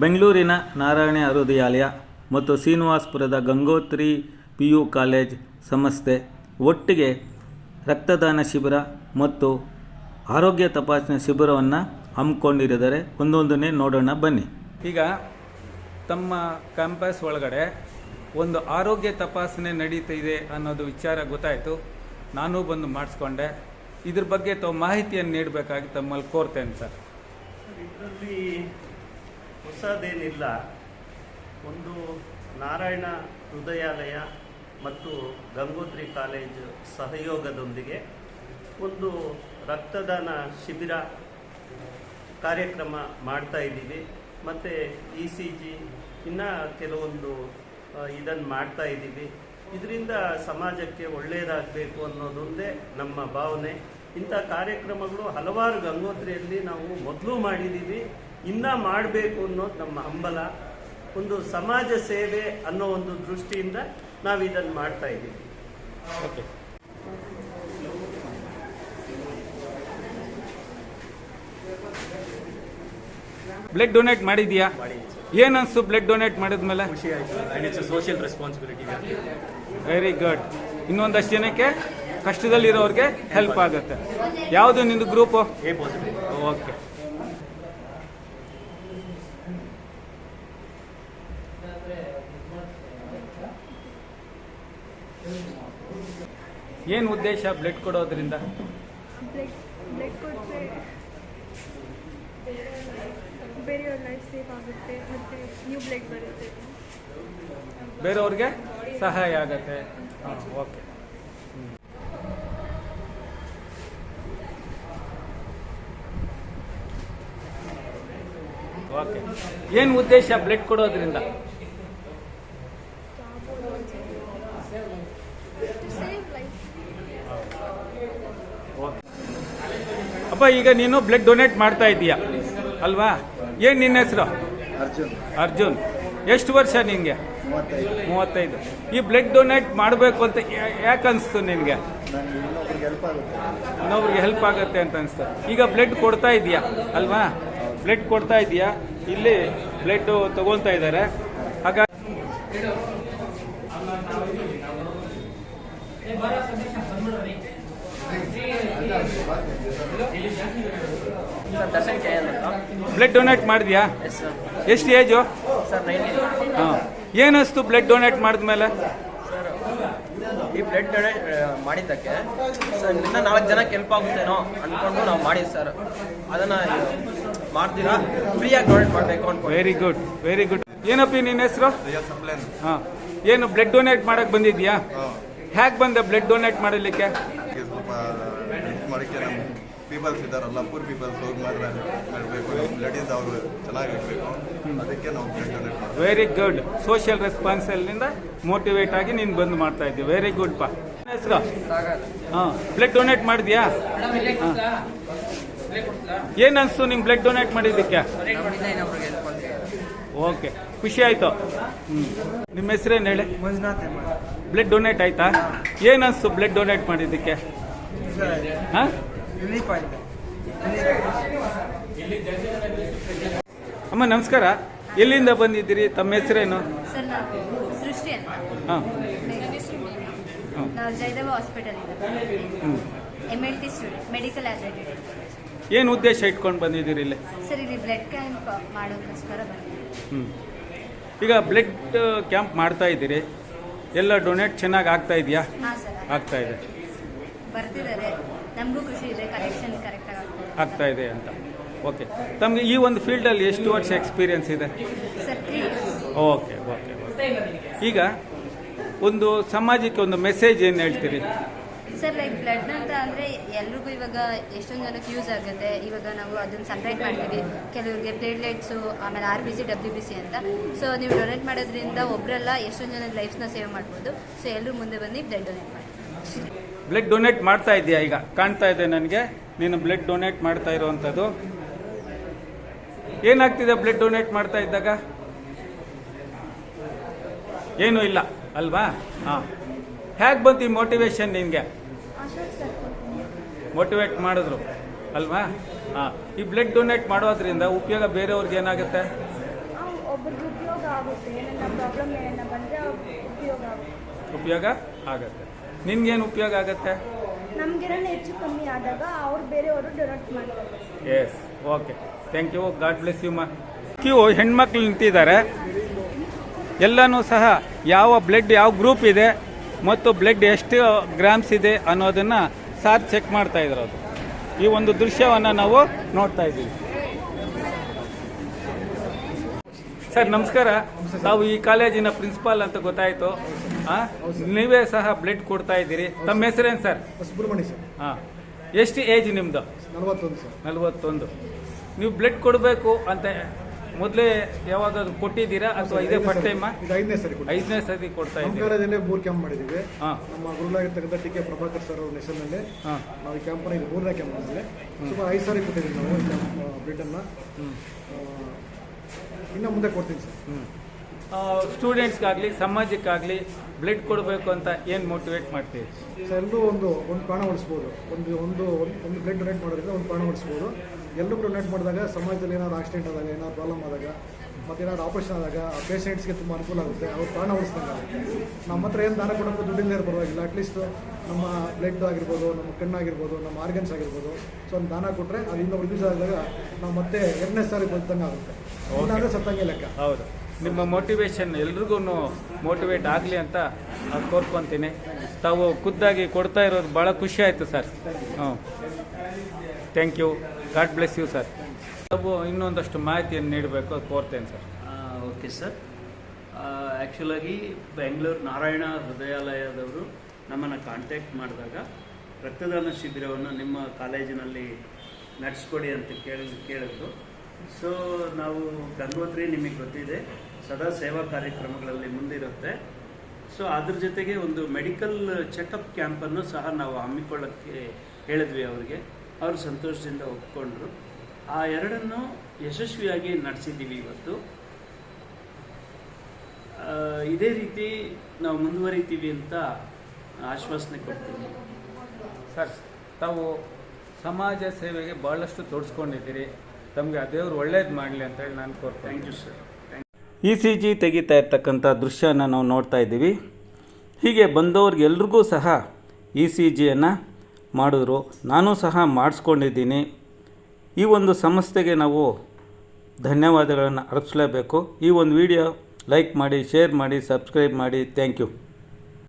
ಬೆಂಗಳೂರಿನ ನಾರಾಯಣ ಹೃದಯಾಲಯ ಮತ್ತು ಶ್ರೀನಿವಾಸಪುರದ ಗಂಗೋತ್ರಿ ಪಿ ಯು ಕಾಲೇಜ್ ಸಂಸ್ಥೆ ಒಟ್ಟಿಗೆ ರಕ್ತದಾನ ಶಿಬಿರ ಮತ್ತು ಆರೋಗ್ಯ ತಪಾಸಣೆ ಶಿಬಿರವನ್ನು ಹಮ್ಮಿಕೊಂಡಿರಿದರೆ ಒಂದೊಂದನ್ನೇ ನೋಡೋಣ ಬನ್ನಿ. ಈಗ ತಮ್ಮ ಕ್ಯಾಂಪಸ್ ಒಳಗಡೆ ಒಂದು ಆರೋಗ್ಯ ತಪಾಸಣೆ ನಡೀತಿದೆ ಅನ್ನೋದು ವಿಚಾರ ಗೊತ್ತಾಯಿತು. ನಾನು ಬಂದು ಮಾಡಿಸ್ಕೊಂಡೆ. ಇದ್ರ ಬಗ್ಗೆ ತಾವು ಮಾಹಿತಿಯನ್ನು ನೀಡಬೇಕಾಗಿ ತಮ್ಮಲ್ಲಿ ಕೋರ್ತೇನೆ ಸರ್ ಇದರಲ್ಲಿ ಹೊಸದೇನಿಲ್ಲ ಒಂದು ನಾರಾಯಣ ಹೃದಯಾಲಯ ಮತ್ತು ಗಂಗೋತ್ರಿ ಕಾಲೇಜು ಸಹಯೋಗದೊಂದಿಗೆ ಒಂದು ರಕ್ತದಾನ ಶಿಬಿರ ಕಾರ್ಯಕ್ರಮ ಮಾಡ್ತಾ ಇದ್ದೀವಿ. ಮತ್ತು ಇ ಸಿ ಜಿ ಇನ್ನು ಕೆಲವೊಂದು ಇದನ್ನು ಮಾಡ್ತಾ ಇದ್ದೀವಿ. ಇದರಿಂದ ಸಮಾಜಕ್ಕೆ ಒಳ್ಳೆಯದಾಗಬೇಕು ಅನ್ನೋದೊಂದೇ ನಮ್ಮ ಭಾವನೆ. ಇಂಥ ಕಾರ್ಯಕ್ರಮಗಳು ಹಲವಾರು ಗಂಗೋತ್ರಿಯಲ್ಲಿ ನಾವು ಮೊದಲು ಮಾಡಿದ್ದೀವಿ ಇನ್ನೂ ಮಾಡಬೇಕು ಅನ್ನೋದು ನಮ್ಮ ಹಂಬಲ ಒಂದು ಸಮಾಜ ಸೇವೆ ಅನ್ನೋ ಒಂದು ದೃಷ್ಟಿಯಿಂದ ನಾವು ಇದನ್ನು ಮಾಡ್ತಾ ಇದ್ದೀವಿ ಓಕೆ. ಬ್ಲಡ್ ಡೊನೇಟ್ ಮಾಡಿದ್ಯಾ ಏನ್ ಅನ್ಸ್ತು ಬ್ಲಡ್ ಡೊನೇಟ್ ಮಾಡಿದ್ಮೇಲೆ? ಖುಷಿ ಆಯಿತು. ಸೋಷಿಯಲ್ ರೆಸ್ಪಾನ್ಸಿಬಿಲಿಟಿ ವೆರಿ ಗುಡ್ ಇನ್ನೊಂದಷ್ಟು ಜನಕ್ಕೆ? ಕಷ್ಟದಲ್ಲಿರೋರಿಗೆ ಹೆಲ್ಪ್ ಆಗುತ್ತೆ. ಯಾವುದು ನಿಂದು ಗ್ರೂಪು ಓಕೆ ಏನು ಉದ್ದೇಶ ಬ್ಲಡ್ ಕೊಡೋದ್ರಿಂದ? ಬ್ಲಡ್ ಬ್ಲಡ್ ಕೊಟ್ಟರೆ ಬೇರೆಯವ್ರ ಲೈಫ್ ಸೇಫ್ ಆಗುತ್ತೆ ಮತ್ತು ನ್ಯೂ ಬ್ಲಡ್ ಬರುತ್ತೆ. ಬೇರೆಯವ್ರಿಗೆ ಸಹಾಯ ಆಗತ್ತೆ. ಹಾಂ ಓಕೆ ಓಕೆ ಏನು ಉದ್ದೇಶ ಬ್ಲಡ್ ಕೊಡೋದ್ರಿಂದ? ಅಪ್ಪ ಈಗ ನೀನು ಬ್ಲಡ್ ಡೊನೇಟ್ ಮಾಡ್ತಾ ಇದ್ದೀಯ ಅಲ್ವಾ? ಏನು ನಿನ್ನ ಹೆಸರು? ಅರ್ಜುನ್. ಅರ್ಜುನ್. ಎಷ್ಟು ವರ್ಷ ನಿನಗೆ ಮೂವತ್ತೈದು. ಈ ಬ್ಲಡ್ ಡೊನೇಟ್ ಮಾಡಬೇಕು ಅಂತ ಯಾಕೆ ಅನಿಸ್ತು ನಿನಗೆ? ಇನ್ನೊಬ್ರಿಗೆ ಹೆಲ್ಪ್ ಆಗುತ್ತೆ ಅಂತ ಅನಿಸ್ತು. ಈಗ ಬ್ಲಡ್ ಕೊಡ್ತಾ ಇದೆಯಾ? ಅಲ್ವಾ? ಬ್ಲಡ್ ಕೊಡ್ತಾ ಇದೆಯಾ? ಇಲ್ಲಿ ಬ್ಲಡ್ ತಗೊಳ್ತಾ ಇದ್ದಾರೆ. ಹಾಗಾಗಿ ಬ್ಲಡ್ ಡೊನೇಟ್ ಮಾಡಿದ್ಯಾ? ಎಷ್ಟು ಏಜು ಹಾಂ. ಏನಿಸ್ತು ಬ್ಲಡ್ ಡೊನೇಟ್ ಮಾಡಿದ್ಮೇಲೆ? ಈ ಬ್ಲಡ್ ಡೊನೇಟ್ ಮಾಡಿದ್ದಕ್ಕೆ. ಸರ್ ನಿನ್ನ ನಾಲ್ಕು ಜನಕ್ಕೆ ಹೆಲ್ಪ್ ಆಗುತ್ತೇನೋ ಅಂದ್ಕೊಂಡು ನಾವು ಮಾಡಿದ್ದು ಸರ್. ಅದನ್ನು ಮಾಡ್ತೀರಾ? ಫ್ರೀಯಾಗಿ ಡೊನೇಟ್ ಮಾಡಬೇಕು ಅನ್ಕೊಂಡು. ವೆರಿ ಗುಡ್ ವೆರಿ ಗುಡ್ ಏನಪ್ಪಿ ನಿನ್ನ ಹೆಸರು? ಹಾಂ. ಏನು ಬ್ಲಡ್ ಡೊನೇಟ್ ಮಾಡಕ್ ಬಂದಿದ್ಯಾ? ಹೇಗೆ ಬಂದೆ ಬ್ಲಡ್ ಡೊನೇಟ್ ಮಾಡಲಿಕ್ಕೆ? ಪೀಪಲ್ಸ್ ಇದ್ದಾರಲ್ಲ ಪೂರ್ ಪೀಪಲ್ಸ್ ಹೋಗಿ ಮಾತ್ರ ಮಾಡಬೇಕು ಲೇಡೀಸ್ ಅವರು ಚೆನ್ನಾಗಿರ್ಬೇಕು. ಅದಕ್ಕೆ ನಾವು ವೆರಿ ಗುಡ್ ಸೋಷಿಯಲ್ ರೆಸ್ಪಾನ್ಸಲ್ನಿಂದ ಮೋಟಿವೇಟ್ ಆಗಿ ನೀನು ಬಂದು ಮಾಡ್ತಾ ಇದ್ದೀವಿ ವೆರಿ ಗುಡ್ ಪಾ. ಹೆಸರು ಹಾಂ ಬ್ಲಡ್ ಡೊನೇಟ್ ಮಾಡಿದ್ಯಾ? ಏನು ಅನಿಸ್ತು ನಿಂಗೆ ಬ್ಲಡ್ ಡೊನೇಟ್ ಮಾಡಿದ್ದಕ್ಕೆ? ಓಕೆ ಖುಷಿ ಆಯಿತು. ಹ್ಞೂ ನಿಮ್ಮ ಹೆಸರೇನು ಹೇಳಿ? ಮಂಜುನಾಥ್ ಬ್ಲಡ್ ಡೊನೇಟ್ ಆಯ್ತಾ? ಏನು ಅನಿಸ್ತು ಬ್ಲಡ್ ಡೊನೇಟ್ ಮಾಡಿದ್ದಕ್ಕೆ? ಹಾಂ? ಆಗಿದೆ ಅಮ್ಮ ನಮಸ್ಕಾರ. ಎಲ್ಲಿಂದ ಬಂದಿದ್ದೀರಿ? ತಮ್ಮ ಹೆಸರೇನು? ಸರ್ ನಾವು ಸೃಷ್ಟಿ ಅಂತ. ಹಾಂ. ಹಾಂ ನಾವು ಜಯದೇವ ಹಾಸ್ಪಿಟಲ್ ಹ್ಞೂ M L T student medical admitted ಏನು ಉದ್ದೇಶ ಇಟ್ಕೊಂಡು ಬಂದಿದ್ದೀರಿ ಇಲ್ಲಿ? ಸರ್ ಇಲ್ಲಿ ಬ್ಲಡ್ ಕ್ಯಾಂಪ್ ಮಾಡೋಕ್ಕೋಸ್ಕರ ಬಂದಿದ್ದೀವಿ. ಹ್ಞೂ ಈಗ ಬ್ಲಡ್ ಕ್ಯಾಂಪ್ ಮಾಡ್ತಾ ಇದ್ದೀರಿ. ಎಲ್ಲ ಡೊನೇಟ್ ಚೆನ್ನಾಗಿ ಆಗ್ತಾ ಇದೆಯಾ? ಹಾಂ ಸರ್ ಆಗ್ತಾ ಇದೆ. ಬರ್ತಿದ್ದಾರೆ. ನಮಗೂ ಖುಷಿ ಇದೆ ಕನೆಕ್ಷನ್ ಕರೆಕ್ಟಾಗಿ ಆಗ್ತಾ ಇದೆ. ಅಂತ. ಓಕೆ ತಮಗೆ ಈ ಒಂದು ಫೀಲ್ಡಲ್ಲಿ ಎಷ್ಟು ವರ್ಷ ಎಕ್ಸ್ಪೀರಿಯನ್ಸ್ ಇದೆ? Sir three okay okay okay ಈಗ ಒಂದು ಸಮಾಜಕ್ಕೆ ಒಂದು ಮೆಸೇಜ್ ಏನು ಹೇಳ್ತೀರಿ? ಸರ್ ಲೈಕ್ ಬ್ಲಡ್ ಅಂತ ಅಂದರೆ ಎಲ್ರಿಗೂ ಇವಾಗ ಎಷ್ಟೊಂದು ಜನಕ್ಕೆ ಯೂಸ್ ಆಗುತ್ತೆ. ಇವಾಗ ನಾವು ಅದನ್ನು ಸಪ್ರೇಟ್ ಮಾಡ್ತೀವಿ. ಕೆಲವರಿಗೆ ಪ್ಲೇಟ್ಲೆಟ್ಸು ಆಮೇಲೆ R B C W B C ಅಂತ. ಸೊ ನೀವು ಡೊನೇಟ್ ಮಾಡೋದ್ರಿಂದ ಒಬ್ಬರೆಲ್ಲ ಎಷ್ಟೊಂದು ಜನದ ಲೈಫ್ನ ಸೇವ್ ಮಾಡ್ಬೋದು. ಸೊ ಎಲ್ಲರೂ ಮುಂದೆ ಬಂದು ಬ್ಲಡ್ ಡೊನೇಟ್ ಮಾಡಿ ಬ್ಲಡ್ ಡೊನೇಟ್ ಮಾಡ್ತಾ ಇದೆಯಾ ಈಗ? ಕಾಣ್ತಾ ಇದೆ ನನಗೆ. ನೀನು ಬ್ಲಡ್ ಡೊನೇಟ್ ಮಾಡ್ತಾ ಇರುವಂಥದ್ದು ಏನಾಗ್ತಿದೆ ಬ್ಲಡ್ ಡೊನೇಟ್ ಮಾಡ್ತಾ ಇದ್ದಾಗ? ಏನೂ ಇಲ್ಲ ಅಲ್ವಾ? ಹಾಂ. ಹೇಗೆ ಬಂತು ಈ ಮೋಟಿವೇಶನ್ ನಿನಗೆ? ಮೋಟಿವೇಟ್ ಮಾಡಿದ್ರು ಅಲ್ವಾ? ಹಾಂ. ಈ ಬ್ಲಡ್ ಡೊನೇಟ್ ಮಾಡೋದ್ರಿಂದ ಉಪಯೋಗ ಬೇರೆಯವ್ರಿಗೆ ಏನಾಗುತ್ತೆ? ಉಪಯೋಗ ಆಗುತ್ತೆ. ನಿನ್ಗೇನು ಉಪಯೋಗ ಆಗತ್ತೆ? ನಮಗೇನಾದ್ರು ಹೆಚ್ಚು ಕಮ್ಮಿ ಆದಾಗ ಅವ್ರು ಬೇರೆಯವರು ಡೊನೇಟ್ ಮಾಡ್ತಾರೆ. Yes okay thank you God bless you ಮಾ ಕ್ಯೂ ಹೆಣ್ಮಕ್ಳು ನಿಂತಿದ್ದಾರೆ. ಎಲ್ಲನೂ ಸಹ ಯಾವ ಬ್ಲಡ್ ಯಾವ ಗ್ರೂಪ್ ಇದೆ ಮತ್ತು ಬ್ಲಡ್ ಎಷ್ಟು ಗ್ರಾಮ್ಸ್ ಇದೆ ಅನ್ನೋದನ್ನು ಸಾರ್ ಚೆಕ್ ಮಾಡ್ತಾ ಇದ್ರು ಅದು ಈ ಒಂದು ದೃಶ್ಯವನ್ನು ನಾವು ನೋಡ್ತಾ ಇದ್ದೀವಿ. ಸರ್ ನಮಸ್ಕಾರ. ತಾವು ಈ ಕಾಲೇಜಿನ ಪ್ರಿನ್ಸಿಪಾಲ್ ಅಂತ ಗೊತ್ತಾಯಿತು. ನೀವೇ ಸಹ ಬ್ಲಡ್ ಕೊಡ್ತಾ ಇದ್ದೀರಿ. ತಮ್ಮ ಹೆಸರೇನು ಸರ್? ಸುಬ್ರಹ್ಮಣ್ಯ ಸರ್. ಹಾಂ. ಎಷ್ಟು ಏಜ್ ನಿಮ್ಮದು ನಲವತ್ತೊಂದು ಸರ್. ನಲವತ್ತೊಂದು. ನೀವು ಬ್ಲಡ್ ಕೊಡಬೇಕು ಅಂತ ಮೊದಲೇ ಯಾವಾಗಾದ್ರೂ ಕೊಟ್ಟಿದ್ದೀರಾ ಅಥವಾ ಇದೇ ಫಸ್ಟ್ ಟೈಮ್ ಇದು ಐದನೇ ಸರಿ ಐದನೇ ಸರಿ ಕೊಡ್ತಾ ಇದ್ದೀವಿ ಮೂರ್ ಕ್ಯಾಂಪ್ ಮಾಡಿದ್ದೀವಿ. ನಮ್ಮ ಗುರುಗಳಾಗಿರ್ತಕ್ಕಂಥ ಟಿ ಕೆ ಪ್ರಭಾಕರ್ ಸರ್ ಅವ್ರ ಹೆಸರಿನಲ್ಲಿ ಹಾಂ. ನಾವು ಈ ಕ್ಯಾಂಪನ್ನ ಇದು ಮೂರನೇ ಕ್ಯಾಂಪ್ ಮಾಡಿದ್ವಿ. ಸುಮಾರು ಐದು ಸಾರಿ ಕೊಟ್ಟಿದ್ದೀವಿ ನಾವು ಬ್ಲಡ್ ಅನ್ನ. ಇನ್ನು ಮುಂದೆ ಕೊಡ್ತೀನಿ ಸರ್. ಸ್ಟೂಡೆಂಟ್ಸ್ಗಾಗಲಿ ಸಮಾಜಕ್ಕಾಗಲಿ ಬ್ಲಡ್ ಕೊಡಬೇಕು ಅಂತ ಏನು ಮೋಟಿವೇಟ್ ಮಾಡ್ತೀವಿ ಸರ್ ಎಲ್ಲರೂ ಒಂದು ಒಂದು ಪ್ರಾಣ ಉಳಿಸ್ಬೋದು. ಒಂದು ಒಂದು ಒಂದು- ಬ್ಲಡ್ ಡೊನೇಟ್ ಮಾಡೋದ್ರಿಂದ ಒಂದು ಪ್ರಾಣ ಉಳಿಸ್ಬೋದು. ಎಲ್ಲರೂ ಡೊನೇಟ್ ಮಾಡಿದಾಗ ಸಮಾಜದಲ್ಲಿ ಏನಾದ್ರು ಆಕ್ಸಿಡೆಂಟ್ ಆದಾಗ ಏನಾದ್ರು ಪ್ರಾಬ್ಲಮ್ ಆದಾಗ ಮತ್ತು ಏನಾದ್ರು ಆಪರೇಷನ್ ಆದಾಗ ಆ ಪೇಷೆಂಟ್ಸ್ಗೆ ತುಂಬ ಅನುಕೂಲ ಆಗುತ್ತೆ. ಅವ್ರು ಪ್ರಾಣ ಉಳಿಸ್ದಂಗೆ ಆಗುತ್ತೆ. ನಮ್ಮ ಹತ್ರ ಏನು ದಾನ ಕೊಡೋಕ್ಕೂ ದುಡ್ಡಿಲ್ಲದೆ ಇಲ್ಲ ಪರವಾಗಿಲ್ಲ ಅಟ್ಲೀಸ್ಟ್ ನಮ್ಮ ಬ್ಲಡ್ ಆಗಿರ್ಬೋದು ನಮ್ಮ ಕಣ್ಣಾಗಿರ್ಬೋದು ನಮ್ಮ ಆರ್ಗನ್ಸ್ ಆಗಿರ್ಬೋದು. ಸೊ ಒಂದು ದಾನ ಕೊಟ್ಟರೆ ಅದು ಇನ್ನೊಬ್ರು ಯೂಸ್ ಆದಾಗ ನಾವು ಮತ್ತೆ ಎರಡನೇ ಸಾರಿ ಬಂದಂಗೆ ಆಗುತ್ತೆ. ಇಲ್ಲಾಂದರೆ ಸತ್ತಂಗೆ ಲೆಕ್ಕ. ಹೌದು. ನಿಮ್ಮ ಮೋಟಿವೇಶನ್ ಎಲ್ರಿಗೂ ಮೋಟಿವೇಟ್ ಆಗಲಿ ಅಂತ ನಾನು ಕೋರ್ಕೊತೀನಿ. ತಾವು ಖುದ್ದಾಗಿ ಕೊಡ್ತಾ ಇರೋದು ಭಾಳ ಖುಷಿ ಆಯಿತು ಸರ್. ಹ್ಞೂ. Thank you god bless you sir ತಾವು ಇನ್ನೊಂದಷ್ಟು ಮಾಹಿತಿಯನ್ನು ನೀಡಬೇಕು ಕೋರ್ತೇನೆ ಸರ್ ಓಕೆ ಸರ್ ಆ್ಯಕ್ಚುಲಾಗಿ ಬೆಂಗಳೂರು ನಾರಾಯಣ ಹೃದಯಾಲಯದವರು ನಮ್ಮನ್ನು ಕಾಂಟ್ಯಾಕ್ಟ್ ಮಾಡಿದಾಗ ರಕ್ತದಾನ ಶಿಬಿರವನ್ನು ನಿಮ್ಮ ಕಾಲೇಜಿನಲ್ಲಿ ನಡೆಸ್ಕೊಡಿ ಅಂತ ಕೇಳಿ ಕೇಳಿದ್ರು. ಸೊ ನಾವು ಗಂಗೋತ್ರಿ ನಿಮಗೆ ಗೊತ್ತಿದೆ. ಸದಾ ಸೇವಾ ಕಾರ್ಯಕ್ರಮಗಳಲ್ಲಿ ಮುಂದಿರುತ್ತೆ. ಸೊ ಅದ್ರ ಜೊತೆಗೆ ಒಂದು ಮೆಡಿಕಲ್ ಚೆಕಪ್ ಕ್ಯಾಂಪನ್ನು ಸಹ ನಾವು ಹಮ್ಮಿಕೊಳ್ಳೋಕ್ಕೆ ಹೇಳಿದ್ವಿ ಅವರಿಗೆ. ಅವರು ಸಂತೋಷದಿಂದ ಒಪ್ಕೊಂಡ್ರು. ಆ ಎರಡನ್ನು ಯಶಸ್ವಿಯಾಗಿ ನಡೆಸಿದ್ದೀವಿ ಇವತ್ತು. ಇದೇ ರೀತಿ ನಾವು ಮುಂದುವರಿತೀವಿ ಅಂತ ಆಶ್ವಾಸನೆ ಕೊಡ್ತೀನಿ. ಸರ್, ತಾವು ಸಮಾಜ ಸೇವೆಗೆ ಭಾಳಷ್ಟು ತೊಡಸ್ಕೊಂಡಿದ್ದೀರಿ ತಮಗೆ ಆ ದೇವರು ಒಳ್ಳೇದು ಮಾಡಲಿ ಅಂತೇಳಿ ನಾನು ಕೋರ್ತೇನೆ. Thank you sir E C G ತೆಗಿತಾ ಇರ್ತಕ್ಕಂಥ ದೃಶ್ಯನ ನಾವು ನೋಡ್ತಾ ಇದ್ದೀವಿ. ಹೀಗೆ ಬಂದವ್ರಿಗೆಲ್ರಿಗೂ ಸಹ ಇ ಸಿ ಜಿಯನ್ನು ಮಾಡಿದ್ರು. ನಾನು ಸಹ ಮಾಡಿಸ್ಕೊಂಡಿದ್ದೀನಿ. ಈ ಒಂದು ಸಂಸ್ಥೆಗೆ ನಾವು ಧನ್ಯವಾದಗಳನ್ನು ಅರ್ಪಿಸಲೇಬೇಕು. ಈ ಒಂದು ವಿಡಿಯೋ ಲೈಕ್ ಮಾಡಿ ಶೇರ್ ಮಾಡಿ ಸಬ್ಸ್ಕ್ರೈಬ್ ಮಾಡಿ. Thank you.